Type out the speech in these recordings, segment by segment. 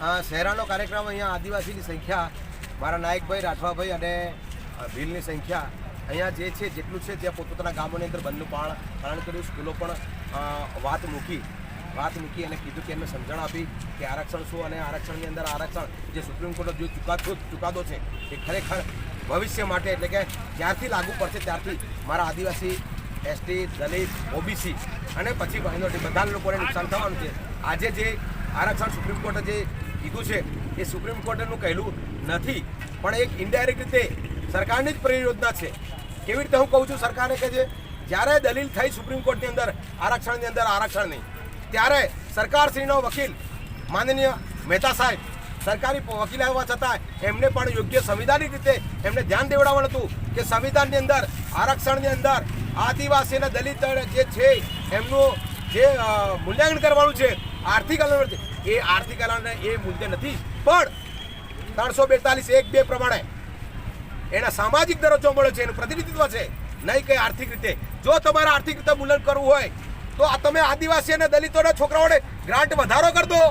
શહેરાનો કાર્યક્રમ અહીંયા આદિવાસીની સંખ્યા, મારા નાયકભાઈ, રાઠવાભાઈ અને ભીલની સંખ્યા અહીંયા જે છે, જેટલું છે, ત્યાં પોતપોતાના ગામોની અંદર બંધનું પાલન કર્યું. સ્કૂલો પણ વાત મૂકી વાત મૂકી અને કીધું કે એમને સમજણ આપી કે આરક્ષણ શું અને આરક્ષણની અંદર આરક્ષણ જે સુપ્રીમ કોર્ટનો જે ચુકાદો ચુકાદો છે એ ખરેખર ભવિષ્ય માટે એટલે કે જ્યારથી લાગુ પડશે ત્યારથી મારા આદિવાસી, એસટી, દલિત, ઓબીસી અને પછી માઇનોરિટી બધા લોકોને નુકસાન થવાનું છે. આજે જે આરક્ષણ સુપ્રીમ કોર્ટે જે કીધું છે. એ સુપ્રીમ કોર્ટેનું કહેલું નથી. પણ એક ઇન્ડાયરેક્ટ રીતે સરકારની જ પરિયોજના છે. કેવી રીતે હું કહું છું સરકારે કે જે જ્યારે દલીલ થઈ સુપ્રીમ કોર્ટની અંદર, આરક્ષણની અંદર આરક્ષણ નહીં ત્યારે સરકારશ્રીનો વકીલ માનનીય મહેતા સાહેબ, સરકારી વકીલ હોવા છતાં એમને પણ યોગ્ય સંવિધાનિક રીતે એમને ધ્યાન દેવડાવવાનું હતું કે સંવિધાનની અંદર, આરક્ષણની અંદર આદિવાસી અને દલિત જે છે, એમનું જે મૂલ્યાંકન કરવાનું છે, આર્થિક અલંકાર એ આર્થિક અલાને એ મૂલ્ય નથી. પણ ત્રણસો બેતાલીસ એક બે પ્રમાણે એના સામાજિક દરજ્જો મળે છે, એનું પ્રતિનિધિત્વ છે, નહીં કે આર્થિક રીતે. જો તમારે આર્થિક રીતે મૂલ્યાંકન કરવું હોય, તો આ તમે આદિવાસી અને દલિતોના છોકરાઓને ગ્રાન્ટ વધારો કરી દો.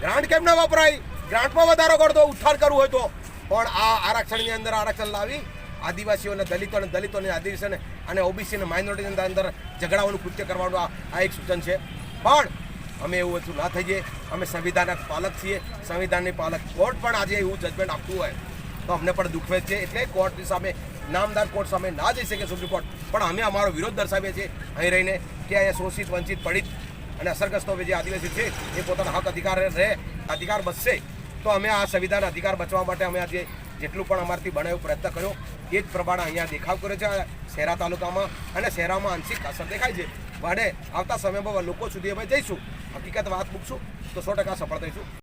ગ્રાન્ટ કેમ ના વપરાય? ગ્રાન્ટમાં વધારો કરી દો, ઉત્થાન કરવું હોય તો. પણ આ આરક્ષણની અંદર આરક્ષણ લાવી આદિવાસીઓને દલિતો અને દલિતોને આદિવાસીઓને અને ઓબીસીને માઇનોરિટીની અંદર ઝઘડાઓનું કૃત્ય કરવાનું આ એક સૂચન છે. પણ અમે એવું બધું ના થઈ જઈએ. અમે સંવિધાનના પાલક છીએ. સંવિધાનની પાલક કોર્ટ પણ આજે એવું જજમેન્ટ આપતું હોય. તો અમને પણ દુઃખ છે. એટલે કોર્ટની સામે, નામદાર કોર્ટ સામે ના જઈ શકે સુપ્રીમ કોર્ટ પણ અમે અમારો વિરોધ દર્શાવીએ છીએ. અહીં રહીને કે અહીંયા શોષિત, વંચિત, પડિત અને અસરગ્રસ્તો જે આદિવાસી છે, એ પોતાના હક અધિકાર રહે, અધિકાર બચશે. તો અમે આ સંવિધાન અધિકાર બચવા માટે અમે આજે જેટલું પણ અમારથી બને પ્રયત્ન કર્યો. એ જ પ્રમાણે અહીંયા દેખાવ કર્યો છે શહેરા તાલુકામાં અને શહેરામાં આંશિક અસર દેખાય છે. અને આવતા સમયમાં લોકો સુધી અમે જઈશું. હકીકત વાત મૂકશું તો સો ટકા સફળ થઈશું.